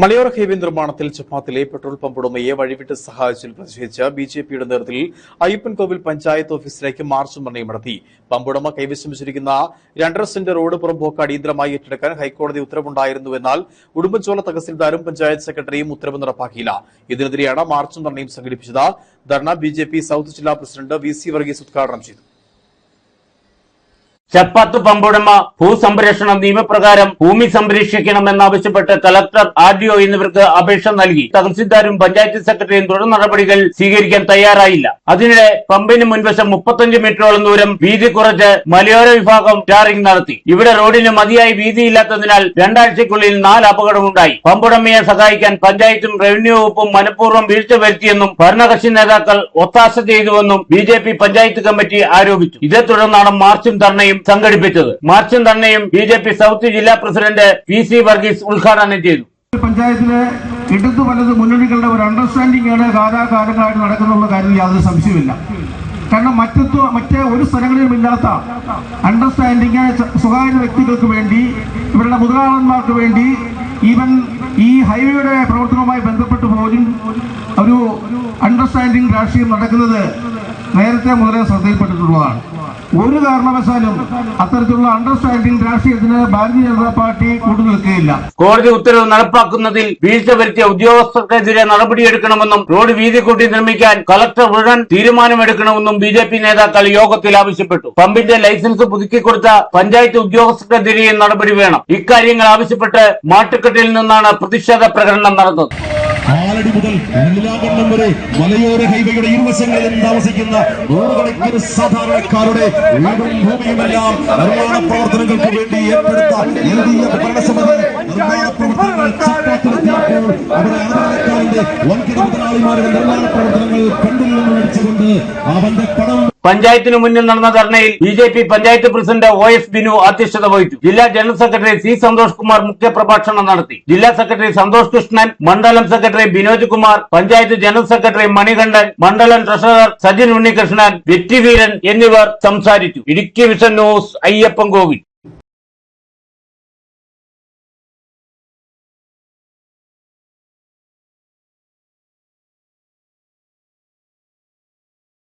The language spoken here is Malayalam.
മലയോര ഹൈവേ നിർമ്മാണത്തിൽ ചപ്പാത്തിലെ പെട്രോൾ പമ്പ് ഉടമയെ വഴിവിട്ട് സഹായിച്ചതിൽ പ്രതിഷേധിച്ച് ബി ജെ പിയുടെ നേതൃത്വത്തിൽ അയ്യപ്പൻകോവിൽ പഞ്ചായത്ത് ഓഫീസിലേക്ക് മാർച്ച് നിർണയം നടത്തി. പമ്പ് ഉടമ കൈവശം വെച്ചിരിക്കുന്ന രണ്ടര സെന്റ് റോഡ് പുറമ്പോക്ക് അടിയന്തരമായി ഏറ്റെടുക്കാൻ ഹൈക്കോടതി ഉത്തരവുണ്ടായിരുന്നുവെന്നാൽ ഉടുമ്പൻചോല തഹസിൽദാരും പഞ്ചായത്ത് സെക്രട്ടറിയും ഉത്തരവ് നടപ്പാക്കിയില്ല. ഇതിനെതിരെയാണ് മാർച്ചും നിർണയം സംഘടിപ്പിച്ചത്. ധർണ ബി സൌത്ത് ജില്ലാ പ്രസിഡന്റ് വി സി വർഗീസ് ഉദ്ഘാടനം ചെയ്തു. ചപ്പാത്ത് പമ്പുടമ ഭൂസംരക്ഷണ നിയമപ്രകാരം ഭൂമി സംരക്ഷിക്കണമെന്നാവശ്യപ്പെട്ട് കലക്ടർ ആർ ഡി ഒ എന്നിവർക്ക് അപേക്ഷ നൽകി. തഹസിൽദാരും പഞ്ചായത്ത് സെക്രട്ടറിയും തുടർ നടപടികൾ സ്വീകരിക്കാൻ തയ്യാറായില്ല. അതിനിടെ പമ്പിന് മുൻവശം മുപ്പത്തഞ്ച് മീറ്ററോളം ദൂരം വീതി കുറച്ച് മലയോര വിഭാഗം ടാറിംഗ് നടത്തി. ഇവിടെ റോഡിന് മതിയായി വീതിയില്ലാത്തതിനാൽ രണ്ടാഴ്ചയ്ക്കുള്ളിൽ നാല് അപകടമുണ്ടായി. പമ്പുടമയെ സഹായിക്കാൻ പഞ്ചായത്തും റവന്യൂ വകുപ്പും മനഃപൂർവം വീഴ്ച വരുത്തിയെന്നും ഭരണകക്ഷി നേതാക്കൾ ഒത്താശ ചെയ്തുവെന്നും ബി പഞ്ചായത്ത് കമ്മിറ്റി ആരോപിച്ചു. ഇതേ തുടർന്നാണ് മാർച്ചും ധർണയും സംഘടിപ്പിച്ചത്. മാർച്ചും ധർണയും ബി ജെ പി സൌത്ത് ജില്ലാ പ്രസിഡന്റ് പി സി വർഗീസ് ഉദ്ഘാടനം ചെയ്തു. പഞ്ചായത്തിലെ ഇടതു വലത് മുന്നണികളുടെ ഒരു അണ്ടർസ്റ്റാൻഡിംഗ് ആണ് കാലാകാലങ്ങളായിട്ട് നടക്കുന്നുള്ള കാര്യത്തിൽ യാതൊരു സംശയമില്ല കാരണം മറ്റു മറ്റേ ഒരു സ്ഥലങ്ങളിലും ഇല്ലാത്ത അണ്ടർസ്റ്റാൻഡിങ് സ്വകാര്യ വ്യക്തികൾക്ക് വേണ്ടി ഇവരുടെ മുതലാളന്മാർക്ക് വേണ്ടി ഈവൻ ഈ ഹൈവേയുടെ പ്രവർത്തനവുമായി ബന്ധപ്പെട്ട് പോലും ഒരു അണ്ടർസ്റ്റാൻഡിങ് രാഷ്ട്രീയം നടക്കുന്നത് നേരത്തെ മുതലേ ശ്രദ്ധയിൽപ്പെട്ടിട്ടുള്ളതാണ്. ഒരു കാരണവശാലും അത്തരത്തിലുള്ള അണ്ടർസ്റ്റാൻഡിംഗ് രാഷ്ട്രീയത്തിന് ഭാരതീയ ജനതാ പാർട്ടി കൂട്ടുനിൽക്കുകയില്ല കോടതി ഉത്തരവ് നടപ്പാക്കുന്നതിൽ വീഴ്ച വരുത്തിയ ഉദ്യോഗസ്ഥർക്കെതിരെ നടപടിയെടുക്കണമെന്നും റോഡ് വീതി കൂട്ടി നിർമ്മിക്കാൻ കളക്ടർ ഉടൻ തീരുമാനമെടുക്കണമെന്നും ബി ജെ പി നേതാക്കൾ യോഗത്തിൽ ആവശ്യപ്പെട്ടു. പമ്പിന്റെ ലൈസൻസ് പുതുക്കിക്കൊടുത്ത പഞ്ചായത്ത് ഉദ്യോഗസ്ഥർക്കെതിരെയും നടപടി വേണം. ഇക്കാര്യങ്ങൾ ആവശ്യപ്പെട്ട് മാട്ടുക്കെട്ടിൽ നിന്നാണ് പ്രതിഷേധ പ്രകടനം നടന്നത്. ആലടി മുതൽ നീലാകണ്ഠം വരെ മലയോര ഹൈവേയുടെ ഇരുവശങ്ങളിലും താമസിക്കുന്ന നൂറുകണക്കിന് സാധാരണക്കാരുടെ വീടും ഭൂമിയുമെല്ലാം നിർമ്മാണ പ്രവർത്തനങ്ങൾക്ക് വേണ്ടി ഏർപ്പെടുത്ത എൽ ഡി എഫ് ഭരണസമിതി നിർമ്മാണ പ്രവർത്തനങ്ങൾ അവിടെ വൻകിട അടിച്ചുകൊണ്ട് അവന്റെ പഞ്ചായത്തിനു മുന്നിൽ നടന്ന ധർണയിൽ B J P panchayat president O S Binu അധ്യക്ഷത വഹിച്ചു. ജില്ലാ general secretary C Santhosh Kumar മുഖ്യപ്രഭാഷണം നടത്തി. ജില്ലാ സെക്രട്ടറി സന്തോഷ് കൃഷ്ണൻ മണ്ഡലം secretary Binoj Kumar panchayat general secretary Manikandan മണ്ഡലം ട്രഷറർ സജിൻ ഉണ്ണികൃഷ്ണൻ വെറ്റിവീരൻ എന്നിവർ സംസാരിച്ചു. Idukki vision news Ayyappan Kovil.